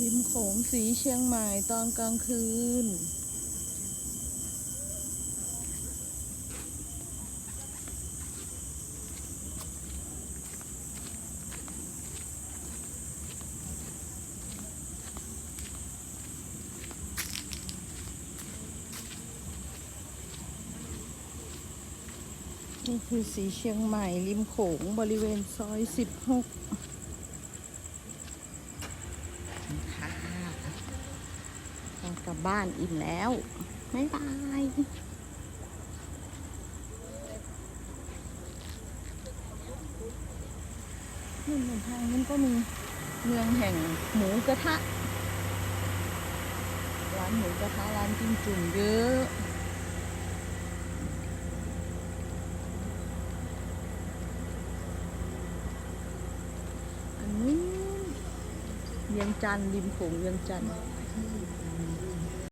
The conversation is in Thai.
ริมโขงสีเชียงใหม่ตอนกลางคืน นี่คือสีเชียงใหม่ริมโขงบริเวณซอย16ค่ะเรา กลับบ้านอิ่มแล้ว บ๊ายบายนี่บนทางนั้นก็มีเมืองแห่งหมูกระทะ ร้านหมูกระทะร้านจิ้มจุ่มเยอะอันนี้เวียงจันทร์ริมโขงเวียงจันทร์